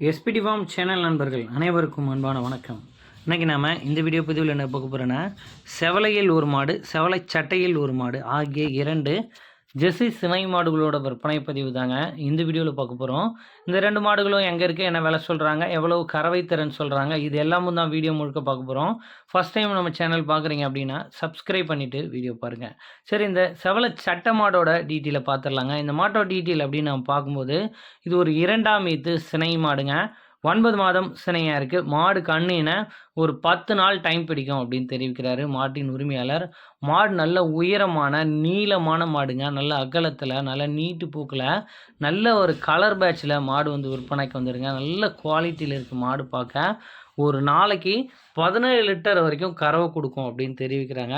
SPD form channel நண்பர்கள் அனைவருக்கும் அன்பான வணக்கம். இன்றைக்கி நாம் இந்த வீடியோ பதிவில் என்ன பார்க்க போகிறோன்னா செவலையில் ஒரு மாடு செவலை சட்டையில் ஒரு மாடு ஆகிய இரண்டு ஜெர்சி சினை மாடுகளோட விற்பனை பதிவு தாங்க. இந்த வீடியோவில் பார்க்க போகிறோம் இந்த ரெண்டு மாடுகளும் எங்கே இருக்குது என்ன விலை சொல்கிறாங்க எவ்வளவு கறவை திறன் சொல்கிறாங்க இது எல்லாமும் தான் வீடியோ முழுக்க பார்க்க போகிறோம் ஃபஸ்ட் டைம் நம்ம சேனல் பார்க்குறீங்க அப்படின்னா சப்ஸ்கிரைப் பண்ணிவிட்டு வீடியோ பாருங்கள் சரி இந்த செவலை சட்ட மாடோட டீட்டெயிலை பார்த்துடலாங்க இந்த மாட்டோட டீட்டெயில் அப்படின்னு நம்ம பார்க்கும்போது இது ஒரு இரண்டாம் ஈத்து சினை மாடுங்க. ஒன்பது மாதம் சினையாக இருக்குது மாடு கண்ணின ஒரு பத்து நாள் டைம் பிடிக்கும் அப்படின்னு தெரிவிக்கிறாரு மாட்டின் உரிமையாளர். மாடு நல்ல உயரமான நீளமான மாடுங்க. நல்ல அகலத்தில் நல்ல நீட்டு பூக்கில். நல்ல ஒரு கலர் பேட்சில் மாடு வந்து விற்பனைக்கு வந்துடுங்க நல்ல குவாலிட்டியில் இருக்குது மாடு பார்க்க ஒரு நாளைக்கு பதினேழு லிட்டர் வரைக்கும் கறவை கொடுக்கும் அப்படின்னு தெரிவிக்கிறாங்க.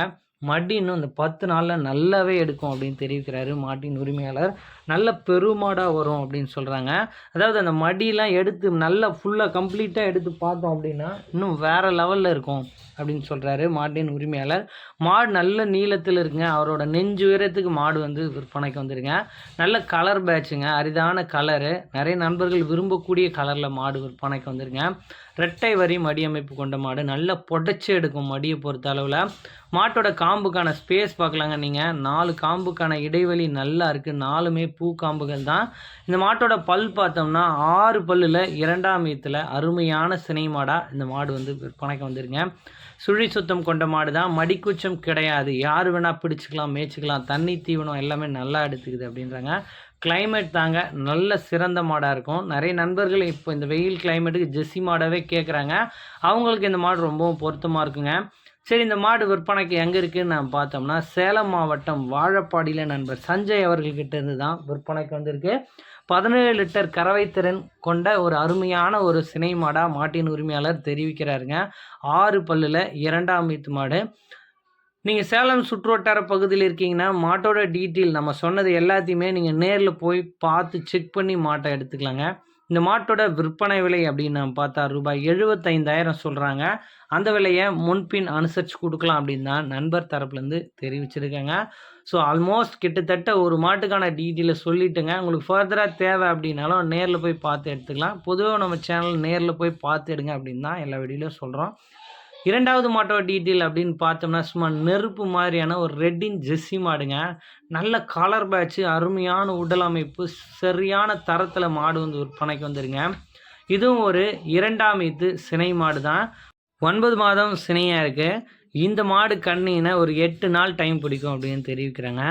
மடி இன்னும் இந்த பத்து நாளில் நல்லாவே எடுக்கும் அப்படின்னு தெரிவிக்கிறாரு மாட்டின் உரிமையாளர். நல்ல பெருமாடாக வரும் அப்படின்னு சொல்கிறாங்க அதாவது அந்த மடியெலாம் எடுத்து நல்லா ஃபுல்லாக கம்ப்ளீட்டாக எடுத்து பார்த்தோம் அப்படின்னா இன்னும் வேறு லெவலில் இருக்கும் அப்படின்னு சொல்கிறாரு மாட்டின் உரிமையாளர். மாடு நல்ல நீளத்தில் இருக்குங்க. அவரோட நெஞ்சு உயரத்துக்கு மாடு வந்து விற்பனைக்கு வந்துருங்க. நல்ல கலர் பேட்சுங்க அரிதான கலரு நிறைய நண்பர்கள் விரும்பக்கூடிய கலரில் மாடு விற்பனைக்கு வந்துருங்க. ரெட்டை வரி மடி அமைப்பு கொண்ட மாடு. நல்லா புடைச்சி எடுக்கும் மடியை பொறுத்த அளவில். மாட்டோட காம்புக்கான ஸ்பேஸ் பார்க்கலாங்க நீங்கள் நாலு காம்புக்கான இடைவெளி நல்லா இருக்குது நாலுமே பூ காம்புகள் தான். இந்த மாட்டோட பல் பார்த்தோம்னா ஆறு பல்லில் இரண்டாம் ஈத்தில் அருமையான சினை மாடாக இந்த மாடு வந்து விற்பனைக்கு வந்துருங்க. சுழி சுத்தம் கொண்ட மாடு தான். மடிக்குச்சம் கிடையாது. யார் வேணால் பிடிச்சிக்கலாம் மேய்ச்சிக்கலாம். தண்ணி தீவனம் எல்லாமே நல்லா எடுத்துக்குது அப்படின்றாங்க. கிளைமேட் தாங்க நல்ல சிறந்த மாடாக இருக்கும். நிறைய நண்பர்கள் இப்போ இந்த வெயில் கிளைமேட்டுக்கு ஜெஸ்ஸி மாடாகவே கேட்குறாங்க அவங்களுக்கு இந்த மாடு ரொம்பவும் பொருத்தமாக இருக்குங்க. சரி இந்த மாடு விற்பனைக்கு எங்கே இருக்குதுன்னு நான் பார்த்தோம்னா சேலம் மாவட்டம் வாழப்பாடியில் நண்பர் சஞ்சய் அவர்கள்கிட்ட இருந்து தான் விற்பனைக்கு வந்திருக்கு. பதினேழு லிட்டர் கறவை திறன் கொண்ட ஒரு அருமையான ஒரு சினை மாடாக மாட்டின் உரிமையாளர் தெரிவிக்கிறாருங்க. ஆறு பல்லில் இரண்டாம் வீட்டு மாடு. நீங்கள் சேலம் சுற்றுவட்டார பகுதியில் இருக்கீங்கன்னா மாட்டோட டீட்டெயில் நம்ம சொன்னது எல்லாத்தையுமே நீங்கள் நேரில் போய் பார்த்து செக் பண்ணி மாட்டை எடுத்துக்கலாங்க. இந்த மாட்டோட விற்பனை விலை அப்படின்னு பார்த்தா ரூபாய் எழுபத்தைந்தாயிரம் சொல்கிறாங்க அந்த விலையை முன்பின் அனுசரித்து கொடுக்கலாம் அப்படின்னு தான் நண்பர் தரப்புலேருந்து தெரிவிச்சிருக்கேங்க. ஸோ ஆல்மோஸ்ட் கிட்டத்தட்ட ஒரு மாட்டுக்கான டீட்டெயிலை சொல்லிட்டுங்க. உங்களுக்கு ஃபர்தராக தேவை அப்படின்னாலும் நேரில் போய் பார்த்து எடுத்துக்கலாம். பொதுவாக நம்ம சேனல் நேரில் போய் பார்த்து எடுங்க அப்படின்னு தான் எல்லா வீடியோலையும் சொல்கிறோம் இரண்டாவது மாட்டோட டீட்டெயில் அப்படின்னு பார்த்தோம்னா சும்மா நெருப்பு மாதிரியான ஒரு ரெட்டின் ஜெஸ்ஸி மாடுங்க. நல்ல கலர் பேட்ச்சு அருமையான உடல் அமைப்பு சரியான தரத்தில் மாடு வந்து விற்பனைக்கு வந்துருங்க. இதுவும் ஒரு இரண்டாம் இது சினை மாடு தான் ஒன்பது மாதம் சினையாக இருக்குது இந்த மாடு கண்ணின ஒரு எட்டு நாள் டைம் பிடிக்கும் அப்படின்னு தெரிவிக்கிறாங்க.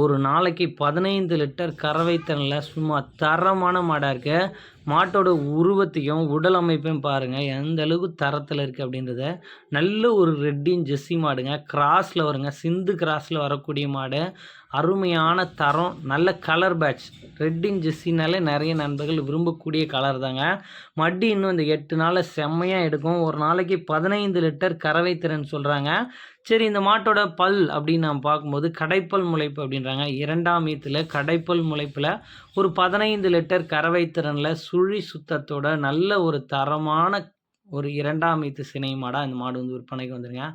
ஒரு நாளைக்கு பதினைந்து லிட்டர் கறவை திறனில் சும்மா தரமான மாடாக இருக்குது மாட்டோட உருவத்தையும் உடல் அமைப்பையும் பாருங்கள் எந்த அளவுக்கு தரத்தில் இருக்குது அப்படின்றத. நல்ல ஒரு ரெட்டின் ஜெஸ்ஸி மாடுங்க. கிராஸில் வருங்க. சிந்து கிராஸில் வரக்கூடிய மாடு. அருமையான தரம். நல்ல கலர் பேட்ச் ரெட்டின் ஜெஸ்ஸினாலே நிறைய நண்பர்கள் விரும்பக்கூடிய கலர் தாங்க. மட்டி இன்னும் இந்த எட்டு நாளில் செம்மையாக எடுக்கும். ஒரு நாளைக்கு பதினைந்து லிட்டர் கறவை திறன் சொல்கிறாங்க சரி இந்த மாட்டோட பல் அப்படின்னு நாம் பார்க்கும்போது கடைப்பல் முளைப்பு அப்படின்றாங்க. இரண்டாம் ஈத்தில் கடைப்பல் முளைப்பில் ஒரு பதினைந்து லிட்டர் கறவை திறனில் சுழி சுத்தத்தோட நல்ல ஒரு தரமான ஒரு இரண்டாம் ஈத்து சினை மாடாக இந்த மாடு வந்து விற்பனைக்கு வந்துருங்க.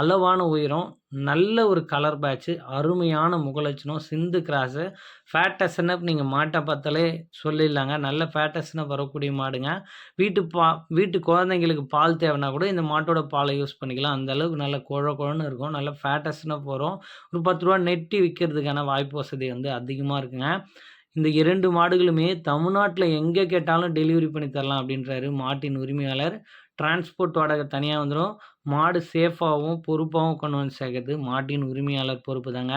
அளவான உயரம் நல்ல ஒரு கலர் பேட்ச்சு அருமையான முகலட்சணம் சிந்து கிராஸு ஃபேட்டஸ்னப் நீங்கள் மாட்டை பார்த்தாலே சொல்லிடலாங்க. நல்ல ஃபேட்டஸ்னப் வரக்கூடிய மாடுங்க. வீட்டு பா வீட்டு குழந்தைங்களுக்கு பால் தேவைன்னா கூட இந்த மாட்டோட பாலை யூஸ் பண்ணிக்கலாம். அந்த அளவுக்கு நல்ல குழ குழன்னு இருக்கும். நல்ல ஃபேட்டஸ்னப் வரும். ஒரு பத்து ரூபா நெட்டி விற்கிறதுக்கான வாய்ப்பு வசதி வந்து அதிகமாக இருக்குங்க. இந்த இரண்டு மாடுகளுமே தமிழ்நாட்டில் எங்கே கேட்டாலும் டெலிவரி பண்ணி தரலாம் அப்படின்றாரு மாட்டின் உரிமையாளர். டிரான்ஸ்போர்ட் வாடகை தனியாக வந்துடும் மாடு சேஃபாகவும் பொறுப்பாகவும் கொண்டு வந்து சேர்க்கறது மாட்டின் உரிமையாளர் பொறுப்பு தாங்க.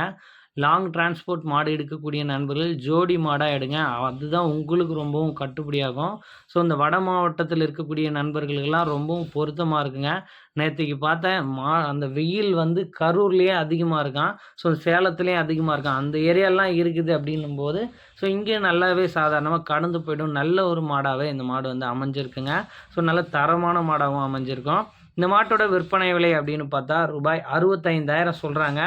லாங் டிரான்ஸ்போர்ட் மாடு எடுக்கக்கூடிய நண்பர்கள் ஜோடி மாடாக எடுங்க. அதுதான் உங்களுக்கு ரொம்பவும் கட்டுப்படியாகும். ஸோ இந்த வட மாவட்டத்தில் இருக்கக்கூடிய நண்பர்களுக்கெல்லாம் ரொம்பவும் பொருத்தமாக இருக்குங்க. நேற்றுக்கு பார்த்தேன் மா அந்த வெயில் வந்து கரூர்லேயே அதிகமாக இருக்கான். ஸோ சேலத்துலேயும் அதிகமாக இருக்கான். அந்த ஏரியாலாம் இருக்குது அப்படின்னும் போது ஸோ இங்கே நல்லாவே சாதாரணமாக கடந்து போய்டும். நல்ல ஒரு மாடாகவே இந்த மாடு வந்து அமைஞ்சிருக்குங்க. ஸோ நல்ல தரமான மாடாகவும் அமைஞ்சிருக்கும். இந்த மாட்டோட விற்பனை விலை அப்படின்னு பார்த்தா ரூபாய் அறுபத்தைந்தாயிரம் சொல்கிறாங்க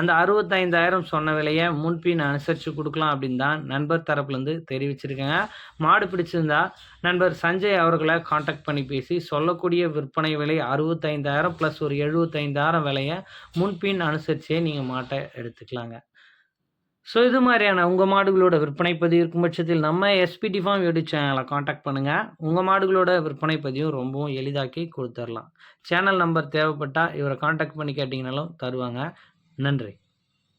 அந்த அறுபத்தைந்தாயிரம் சொன்ன விலையை முன்பின் அனுசரித்து கொடுக்கலாம் அப்படின்னு தான் நண்பர் தரப்புலேருந்து தெரிவிச்சிருக்கேங்க. மாடு பிடிச்சிருந்தா நண்பர் சஞ்சய் அவர்களை காண்டாக்ட் பண்ணி பேசி சொல்லக்கூடிய விற்பனை விலை அறுபத்தைந்தாயிரம் ப்ளஸ் ஒரு எழுபத்தைந்தாயிரம் விலையை முன்பின் அனுசரித்தே நீங்கள் மாட்டை எடுத்துக்கலாங்க. ஸோ இது மாதிரியான உங்கள் மாடுகளோட விற்பனை பதிவு இருக்கும் பட்சத்தில் நம்ம எஸ்பிடி ஃபார்ம் யூடியூப் சேனலை காண்டாக்ட் பண்ணுங்கள் உங்கள் மாடுகளோட விற்பனை பதிவும் ரொம்பவும் எளிதாக்கி கொடுத்துர்லாம். சேனல் நம்பர் தேவைப்பட்டால் இவரை காண்டாக்ட் பண்ணி கேட்டிங்கனாலும் தருவாங்க. நன்றி.